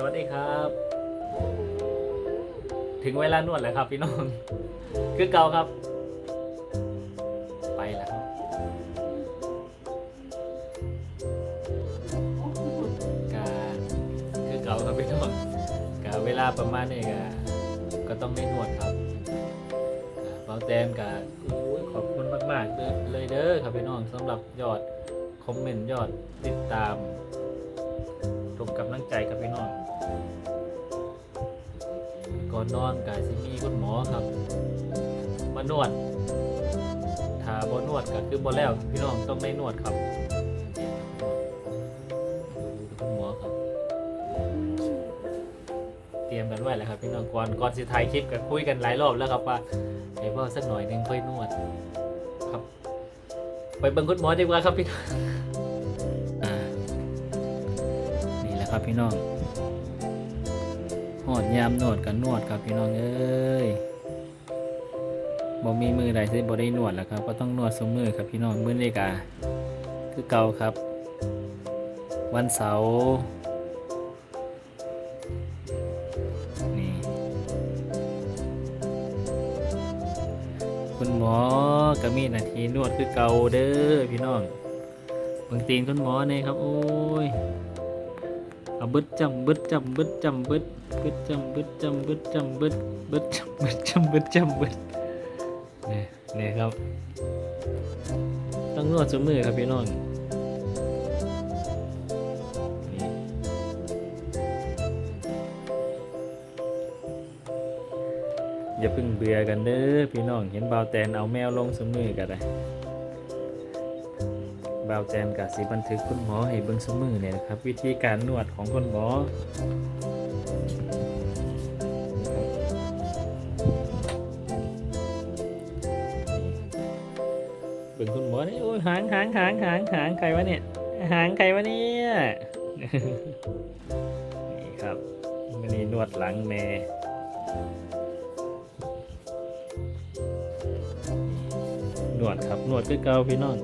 สวัสดีครับ ถึงเวลานวดแล้วครับพี่น้อง คือเก่าครับ ไปแล้วครับกาคือเก่าครับพี่น้องกาเวลาประมาณนี้กาก็ต้องได้นวดครับเบาแตมกาขอบคุณมากๆเด้อเลยเด้อครับพี่น้องสำหรับยอดคอมเมนต์ยอดติดตามทุกกำลังใจครับพี่น้อง ก่อนนอนกายสิมีคุณหมอครับ มานวด ถ้าบ่นวดก็คือบ่แล้วพี่น้องต้องได้นวดครับคุณหมอครับ เตรียมกันไว้แล้วครับพี่น้องก่อนก่อนสิถ่ายคลิปกันคุยกันหลายรอบแล้วครับว่าไอ้ว่าสักหน่อยหนึงค่อยนวดครับ ไปเบิ่งคุณหมอดีกว่าครับพี่น้องนี่แหละครับพี่น้อง หอดยามนวดกันนวดครับพี่น้องเอ้ยบ่มีมือใดที่บ่ได้นวดแล้วครับ ก็ต้องนวดสมือครับพี่น้องมื้อนี้กะคือเก่าครับ วันเสาร์นี่คุณหมอก็มีหน้าที่นวดคือเก่าเด้อพี่น้องเบิ่งตีนคุณหมอเนี่ยครับโอ้ย เอาบึดจำบึดจำบึดจำบึดบึดจำบึดจำบึดจำบึดบึดจำบึดจำบึดจำบึดนี่นี่ครับ ต้องนวดสมือครับพี่น้องอย่าเพิ่งเบื่อกันเด้อพี่น้องเห็นเบาแตนเอาแมวลงสมือกันเลย บาวแตนกับสีบันทึกคุณหมอให้เบิ่งสมือเนี่ยนะครับ วิธีการนวดของคุณหมอเบิ่งคุณหมอนี่โอ้ยหางหางหางหางหางใครวะเนี่ยหางใครวะเนี่ยนี่ครับมันนี่นวดหลังแม่นวดครับนวดคือเกาพี่น้อง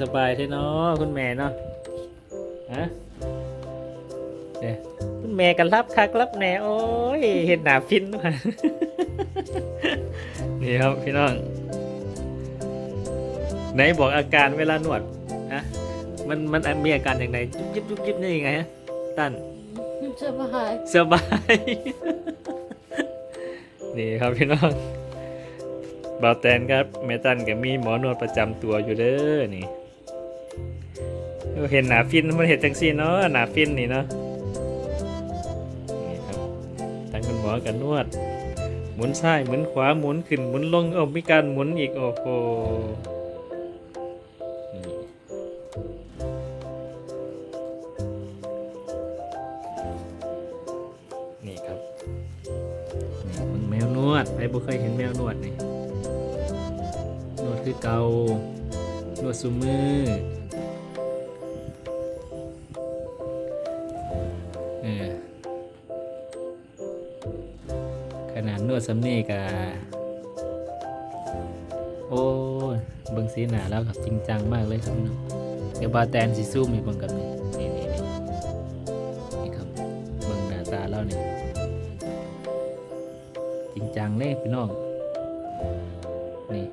สบายใช่เนาะคุณแม่เนาะฮะเนี่ยคุณแม่กันรับคักรับแหน่โอ้ยเห็นหนาฟินด้วยนี่ครับพี่น้องไหนบอกอาการเวลานวดฮะมันมันมีอาการอย่างไรยุบยิบยุบยิบนี่ยังไงฮะตั้นสบายสบายนี่ครับพี่น้องบาวแตนครับแม่ตันก็มีหมอนวดประจำตัวอยู่เด้อนี่ เห็นหนาฟินมันเห็นจังซี่เนาะหนาฟินนี่เนาะนี่ครับทั้งคุณหมอกันนวด หมุนซ้ายหมุนขวาหมุนขึ้นหมุนลงเอามีการหมุนอีกโอ้โหนี่ครับนี่มึงแมวนวดใครบ่เคยเห็นแมวนวดนี่นวดคือเกานวดซูมือเอ สำเนีกะโอ้ยเบิ่งสีหนาแล้วกับจริงจังมากเลยครับพี่น้องเดี๋ยวบาแตนสิสู้มีเบิ่งกับนี่นี่นี่นี่นี่ครับเบิ่งหน้าตาแล้วนี่จริงจังเลยพี่น้องนี่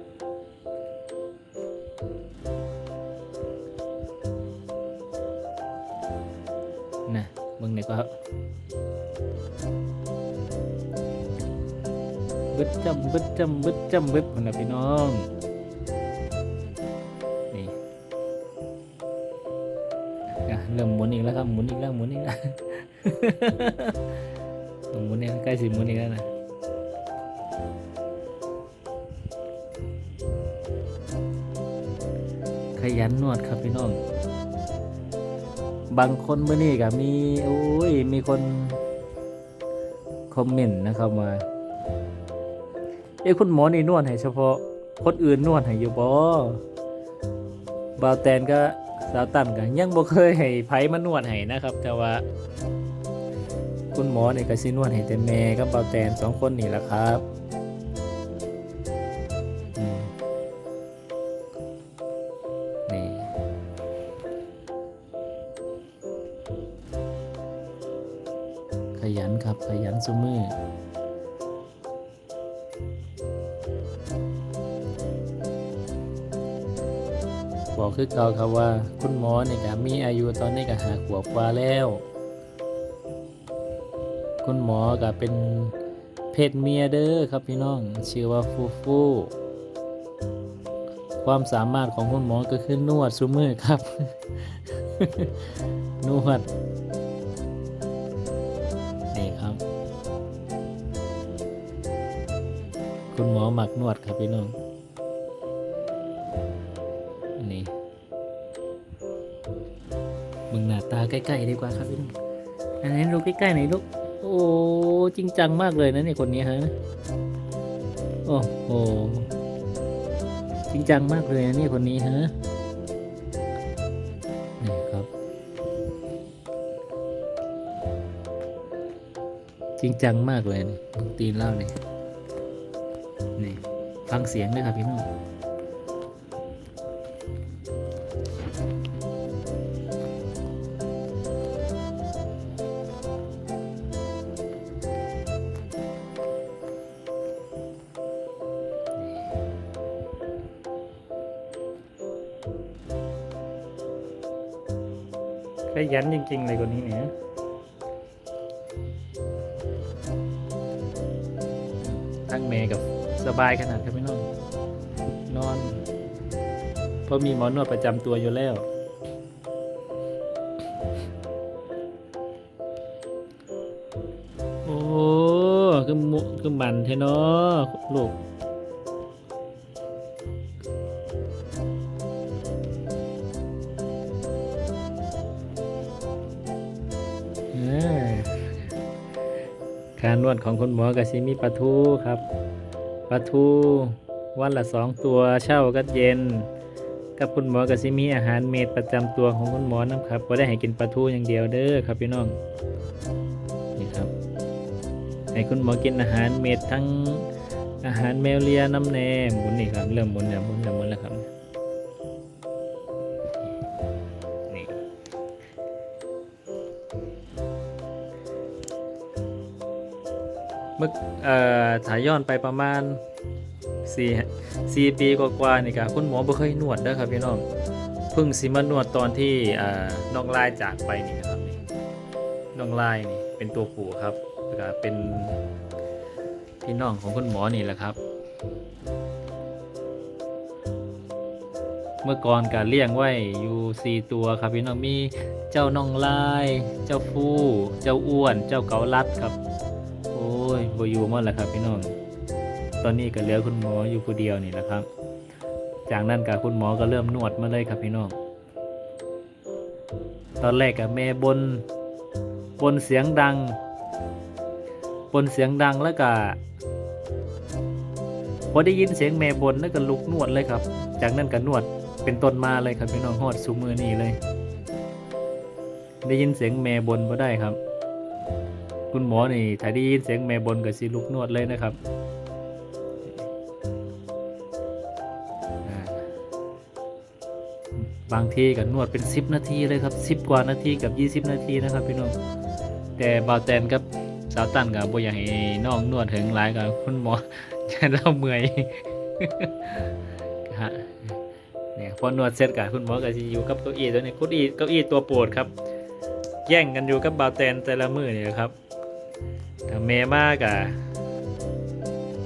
บึดจำบึดจำบึดจำบึดคนนะพี่น้องนี่เริ่มหมุนอีกแล้วครับหมุนอีกแล้วหมุนอีกแล้วหมุนเนี่ยใกล้สิหมุนอีกแล้วนะขยันนวดครับพี่น้อง บางคนเมื่อนี้ก็มีโอ้ยมีคนคอมเมนต์นะครับว่า อ้คุณหมอนี่นวดให้เฉพาะคนอื่นนวดให้อยู่บ่บาวแตนก็สาวตันก็ยังบ่เคยให้ไผมานวดให้นะครับ แต่ว่า คุณหมอนี่ก็สินวดให้แต่แม่กับบาวแตนสองคนนี่แหละครับขยันครับขยันซุมือ คือเก่าครับว่าคุณหมอนี่ก็มีอายุตอนนี้ก็หาขวบกว่าแล้ว คุณหมอก็เป็นเพศเมียเด้อครับพี่น้องชื่อว่าฟูฟูความสามารถของคุณหมอก็คือนวดซูมือครับ นวดนี่ครับ คุณหมอหมักนวดครับพี่น้อง ตาใกล้ๆดีกว่าครับพี่น้องอันนี้ดูกใกล้ๆหน่อยลูก โอ้จริงจังมากเลยนะเนี่ยคนนี้ฮะ โอ้โห จริงจังมากเลยนะเนี่ยคนนี้ฮะ นี่ครับ จริงจังมากเลยนี่มึงตีนเล่าเนี่ยนี่ ฟังเสียงด้วยครับพี่น้อ งขยันจริง ๆ เลยคนนี้เนี่ยทั้งเมกับสบายขนาดครับพี่น้องนอน เพราะมีหมอนวดประจำตัวอยู่แล้วโอ้คือมุคือมันเทเนาะลูก วดของคุณหมอกับซิมีปลาทูครับปลาทูวันละสองตัวเช่าก็เย็น กับคุณหมอกับซิมีอาหารเม็ดประจำตัวของคุณหมอนะครับก็ได้ให้กินปลาทูอย่างเดียวเด้อครับพี่น้องนี่ครับให้คุณหมอกินอาหารเม็ดทั้งอาหารแมวเลียน้ำแหนมหมุนนี่ครับเริ่มหมุนแล้วหมุนแล้วหมุนแล้วครับ มื่อเอ่อถ่ายย้อนไปประมาณสี่สี่ปีกว่าๆนี่ครับคุณหมอบ่เคยนวดเด้อครับพี่น้องเพิ่งสิมานวดตอนที่อ่าน้องลายจากไปนี่นะครับนี่น้องลายนี่เป็นตัวปู่ครับก็เป็นพี่น้องของคุณหมอนี่แหละครับ เมื่อก่อนการเลี้ยงไว้อยู่สี่ตัวครับพี่น้องมีเจ้าน้องลาย เจ้าฟูเจ้าอ้วน เจ้าเกาลัดครับ บอยู่หมดแล้วครับพี่น้อง ตอนนี้ก็เหลือคุณหมออยู่คนเดียวนี่แหละครับ จากนั้นกับคุณหมอก็เริ่มนวดมาเลยครับพี่น้อง ตอนแรกกับแม่บน บนเสียงดัง บนเสียงดังแล้วก็พอได้ยินเสียงแม่บนแล้วก็ลุกนวดเลยครับ จากนั้นก็นวดเป็นต้นมาเลยครับพี่น้องฮอดสูมือนี่เลย ได้ยินเสียงแม่บนบ่ได้ครับ คุณหมอนี่ถ้าได้ยินเสียงแม่บนกับสิลุกนวดเลยนะครับบางทีก็นวดเป็น 10 นาทีเลยครับ 10 กว่านาทีกับ 20 นาทีนะครับพี่น้องแต่บาวแตนกับสาวตันกับบ่อยากให้น้องนวดถึงหลายกับคุณหมอจะเล่าเมื่อยเนี่ยพอนวดเสร็จกับคุณหมอก็สิอยู่กับเก้าอี้ตัวนี้เก้าอี้เก้าอี้ตัวโปรดครับ แย่งกันอยู่กับบาวแตนแต่ละมือเนี่ยครับ ถ้าแม่มากอะ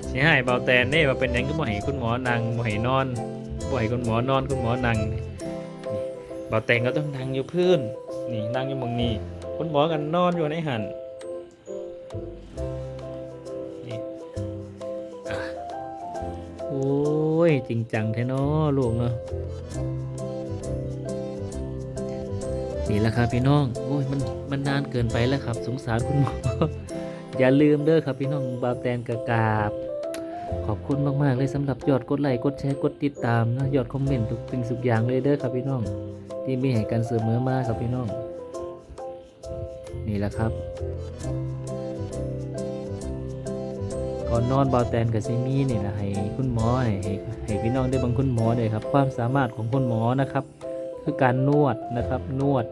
สิให้เบาแตนนี่มาเป็นยังก็บ่ให้คุณหมอนั่งบ่ให้นอนบ่ให้คุณหมอนอนคุณหมอนั่งนี่เบาแตนก็ต้องนั่งอยู่พื้นนี่นั่งอยู่มองนี้คุณหมอกันนอนอยู่ในหันนี่โอ้ยจริงจังแท้เนาะลูกเนาะนี่แหละครับพี่น้อง โอ้ยมันมันนานเกินไปแล้วครับ สงสารคุณหมอ อย่าลืมเด้อครับพี่น้องบาวแตนกะกาบ ขอบคุณมากๆเลยสำหรับยอดกดไลค์กดแชร์กดติดตามนะยอดคอมเมนต์ทุกสิ่งทุกอย่างเลยเด้อครับพี่น้อง ที่มีให้กันเสมอมาครับพี่น้อง นี่แหละครับก่อนนอนบาวแตนกับซิมี่นี่นะให้คุณหมอให้ให้ให้พี่น้องได้บังคุณหมอเลยครับ ความสามารถของคุณหมอนะครับ คือการนวดนะครับนวด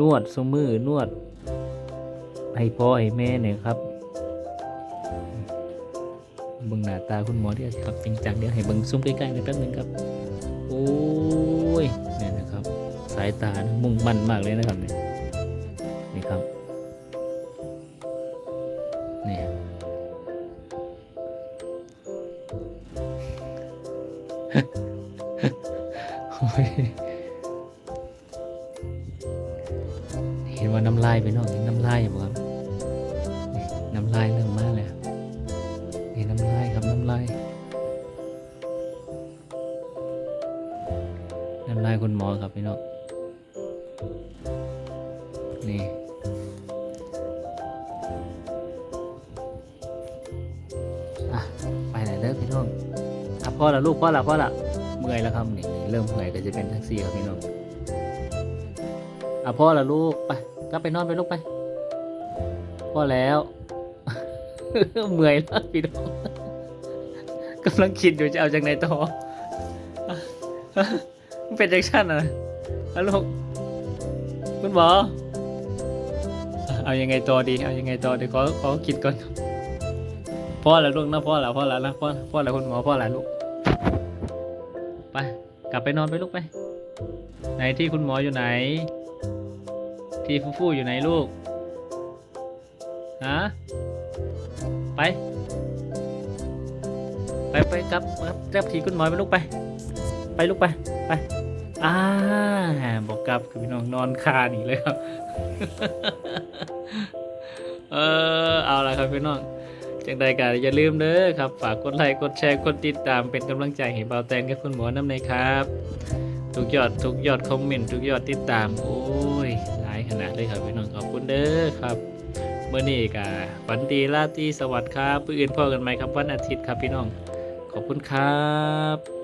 นวดสมือนวด ให้พ่อให้แม่เนี่ยครับเบิ่งหน้าตาคุณหมอที่ครับจริงจังเดี๋ยวให้เบิ่งซุ้มใกล้ๆหน่อยแป๊บหนึงครับ โอ้ยเนี่ยนะครับ สายตานะมุ่งมั่นมากเลยนะครับเนี่ยนี่ครับนี่ยเห็นว่าน้ำลายไปนอกเห็นน้ำลายอยู่บ่ครับำลายเรื่องมากเลยอะนี่น้ำลายครับน้ำลายน้ำลายคุณหมอครับพี่น้องนี่อะไปไหนเลิกพี่น้องอะพ่อละลูกพ่อละพ่อละเมื่อยแล้วครับนี่เริ่มเมื่อยก็จะเป็นแท็กซี่ครับพี่น้องอะพ่อละลูกไปกลับไปนอนไปลูกไปพ่อแล้ว เมื่อยแล้วพี่น้องกำลังคิดอยู่จะเอาจากไหนต่อมันเป็นแจ็คชั่นอะฮัลโหลกคุณหมอ เอายังไงต่อดี เอายังไงต่อเดี๋ยวขอขอคิดก่อนพ่อแล้วลูกนะพ่อแล้วพ่อแล้วนะพ่อพ่อแล้วคุณหมอพ่อแล้วลูกไปกลับไปนอนไปลูกไป ไหนที่คุณหมออยู่ไหน ที่ฟูฟูอยู่ไหนลูกฮะ ไป ไปไปกลับกลับกลับทีคุณหมอไปลูกไป ไปลูกไป ไป อ่าบอกกลับคือพี่น้องนอนคาหนีเลยครับ เออเอาละครับพี่น้องจังใดก็อย่าลืมเด้อครับ ฝากกดไลค์กดแชร์กดติดตามเป็นกำลังใจให้เบาแตนกับคุณหมอน้ำในครับ ทุกยอดทุกยอดคอมเมนต์ทุกยอดติดตาม โอ้ยหลายขนาดเลยครับพี่น้องขอบคุณเด้อครับ เมื่อนี้กะฝันดีราตรีสวัสดิ์ครับ ปืนอื่นพ่อกันไหมครับ วันอาทิตย์ครับพี่น้อง ขอบคุณครับ